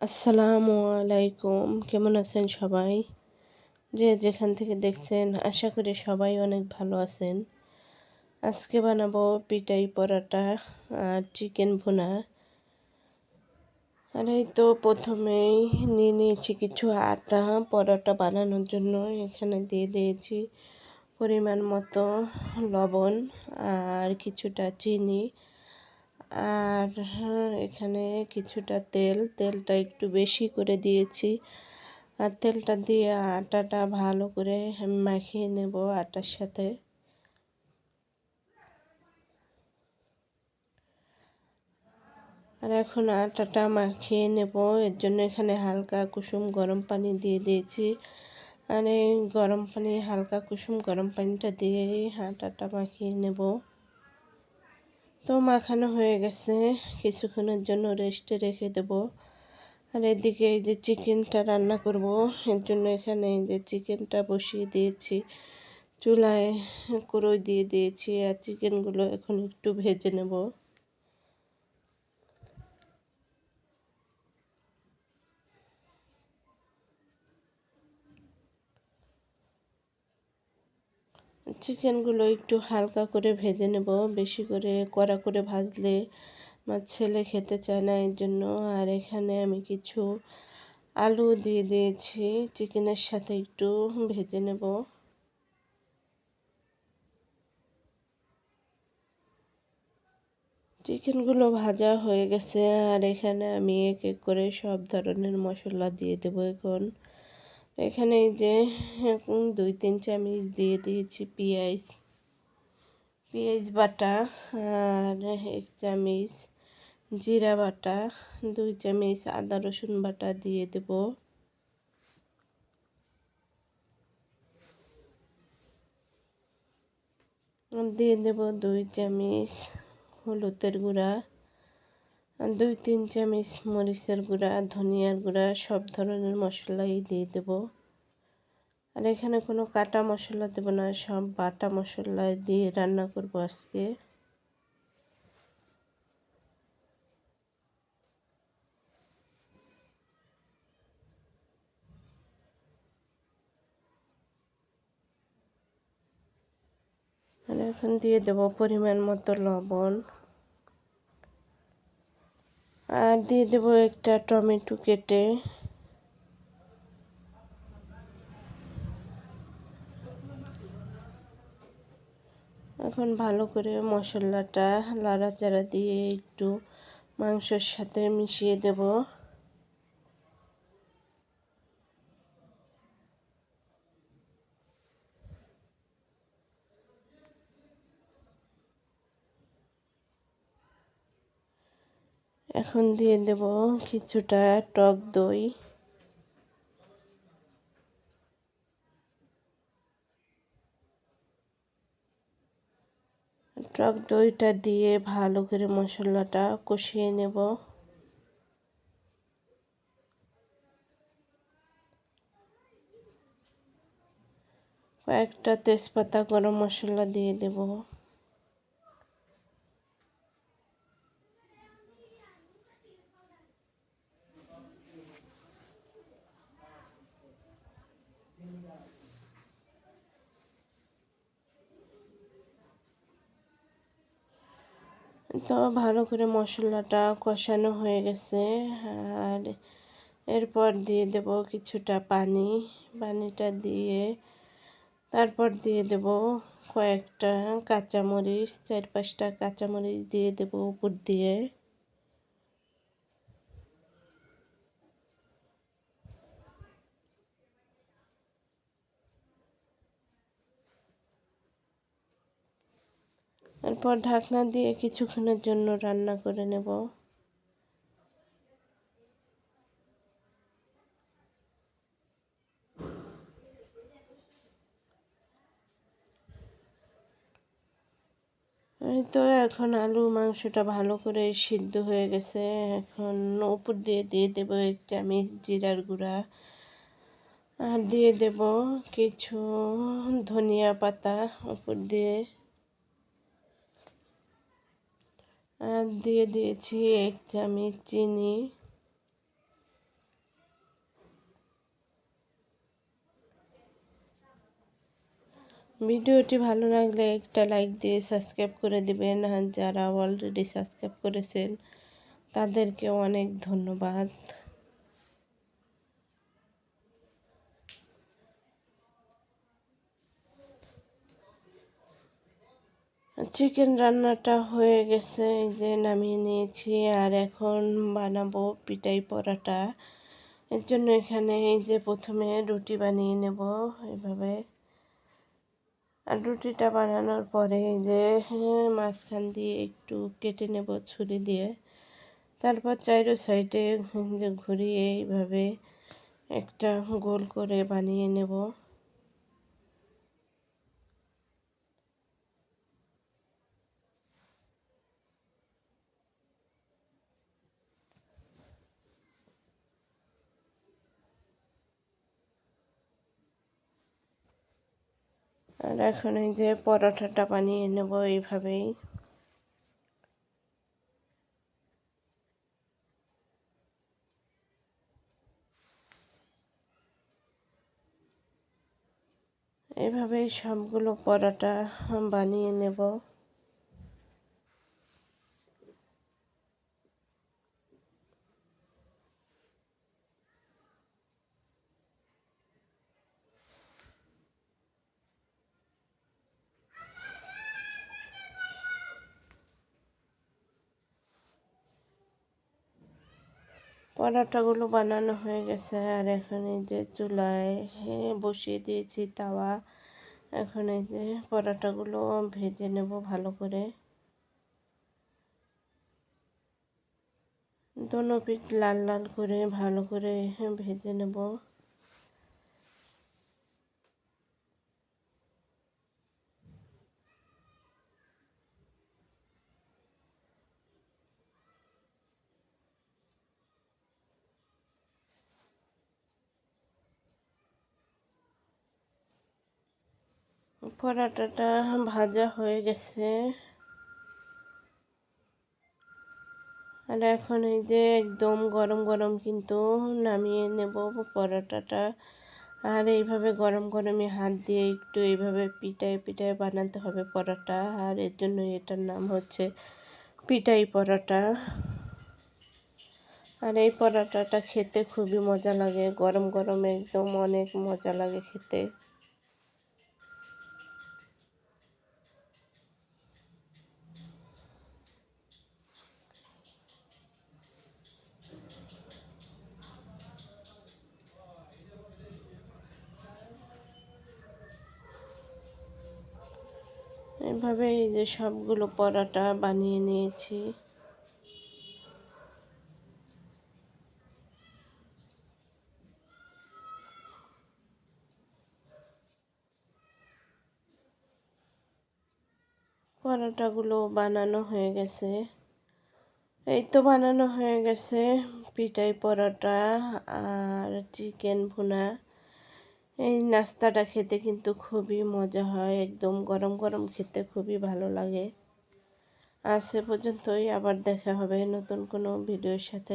আসসালামু আলাইকুম। কেমন আছেন সবাই? যে যেখান থেকে দেখছেন, আশা করি সবাই অনেক ভালো আছেন। আজকে বানাবো পিটাই পরাটা আর চিকেন ভুনা। আর এই তো প্রথমেই নিয়ে নিয়েছি কিছু আটা পরোটা বানানোর জন্য। এখানে দিয়ে দিয়েছি পরিমাণ মতো লবণ আর কিছুটা চিনি। আর হ্যাঁ, এখানে কিছুটা তেল তেলটা একটু বেশি করে দিয়েছি। আর তেলটা দিয়ে আটাটা ভালো করে মাখিয়ে নেব আটার সাথে। আর এখন আটাটা মাখিয়ে নেব এর জন্য এখানে হালকা কুসুম গরম পানি দিয়ে দিয়েছি। আর এই গরম পানি হালকা কুসুম গরম পানিটা দিয়ে আটাটা মাখিয়ে নেব। তো মাখানো হয়ে গেছে। কিছুক্ষণের জন্য রেস্টে রেখে দেব। আর এদিকে এই যে চিকেনটা রান্না করব, এর জন্য এখানে এই যে চিকেনটা বসিয়ে দিয়েছি। চুলায় করই দিয়ে দিয়েছি আর চিকেনগুলো এখন একটু ভেজে নেব। চিকেনগুলো একটু হালকা করে ভেজে নেব, বেশি করে কড়া করে ভাজলে আমার ছেলে খেতে চায় না এর জন্য। আর এখানে আমি কিছু আলু দিয়ে দিয়েছি, চিকেনের সাথে একটু ভেজে নেব। চিকেনগুলো ভাজা হয়ে গেছে, আর এখানে আমি এক এক করে সব ধরনের মশলা দিয়ে দেবো এখন। এখানে যে দুই তিন চামচ দিয়ে দিয়েছি পেঁয়াজ। পেঁয়াজ বাটা আর এক চামচ জিরা বাটা, দুই চামচ আদা রসুন বাটা দিয়ে দেব। দিয়ে দেব দুই চামচ হলুদের গুঁড়া। দুই, তিন চামচ মরিচের গুঁড়া, ধনিয়ার গুঁড়া, সব ধরনের মশলাই দিয়ে দেব। আর এখানে কোনো কাটা মশলা দেব না, সব বাটা মশলা দিয়ে রান্না করব আজকে। আর এখন দিয়ে দেব পরিমাণ মতো লবণ। আর দিয়ে দেব একটা টমেটো কেটে। এখন ভালো করে মশলাটা লাড়াচাড়া দিয়ে একটু মাংসের সাথে মিশিয়ে দেব। এখন দিয়ে দেব কিছুটা টক দই। টক দইটা দিয়ে ভালো করে মশলাটা কষিয়ে নেব। কয়েকটা তেজপাতা গরম মশলা দিয়ে দেব। তো ভালো করে মশলাটা কষানো হয়ে গেছে। আর এরপর দিয়ে দেব কিছুটা পানি। পানিটা দিয়ে তারপর দিয়ে দেব কয়েকটা কাঁচামরিচ, চার পাঁচটা কাঁচামরিচ দিয়ে দেব উপর দিয়ে। এরপর ঢাকনা দিয়ে কিছুক্ষণের জন্য রান্না করে নেব। তো এখন আলু মাংসটা ভালো করে সিদ্ধ হয়ে গেছে। এখন উপর দিয়ে দিয়ে দেবো এক চামচ জিরার গুঁড়া। আর দিয়ে দেব কিছু ধনিয়া পাতা উপর দিয়ে। দিয়ে দিয়েছি এক চামচ চিনি। ভিডিওটি ভালো লাগলে একটা লাইক দিয়ে সাবস্ক্রাইব করে দিবেন। আর যারা অলরেডি সাবস্ক্রাইব করেছেন, তাদেরকে অনেক ধন্যবাদ। চিকেন রান্নাটা হয়ে গেছে এই যে নামিয়ে নিয়েছি। আর এখন বানাবো পিটাই পরাটা। এর জন্য এখানে এই যে প্রথমে রুটি বানিয়ে নেব এভাবে। আর রুটিটা বানানোর পরে এই যে হ্যাঁ, মাঝখান দিয়ে একটু কেটে নেব ছুরি দিয়ে। তারপর চাইরো সাইডে ঘুরিয়ে এইভাবে একটা গোল করে বানিয়ে নেব। আর এখন এই যে পরোটাটা বানিয়ে নেব এইভাবেই। এভাবেই সবগুলো পরোটা বানিয়ে নেব। পরোটাগুলো বানানো হয়ে গেছে আর এখন এই যে চুলায় বসিয়ে দিয়েছি তাওয়া। এখন এই যে পরোটাগুলো ভেজে নেব ভালো করে। দোনো পিঠ লাল লাল করে ভালো করে ভেজে নেব। পরাটাটা ভাজা হয়ে গেছে। আর এখন এই যে একদম গরম গরম কিন্তু নামিয়ে নেব পরোটাটা। আর এইভাবে গরম গরমে হাত দিয়ে একটু এইভাবে পিটায় পিটায় বানাতে হবে পরোটা। আর এর জন্য এটার নাম হচ্ছে পিটাই পরোটা। আর এই পরোটাটা খেতে খুবই মজা লাগে। গরম গরম একদম অনেক মজা লাগে খেতে। এভাবে এই যে সবগুলো পরোটা বানিয়ে নিয়েছি। পরোটাগুলো বানানো হয়ে গেছে। এই তো বানানো হয়ে গেছে পিঠাই পরোটা আর চিকেন ভুনা। এই নাস্তাটা খেতে কিন্তু খুবই মজা হয়, একদম গরম গরম খেতে খুবই ভালো লাগে। আর সে পর্যন্তই, আবার দেখা হবে নতুন কোনো ভিডিওর সাথে।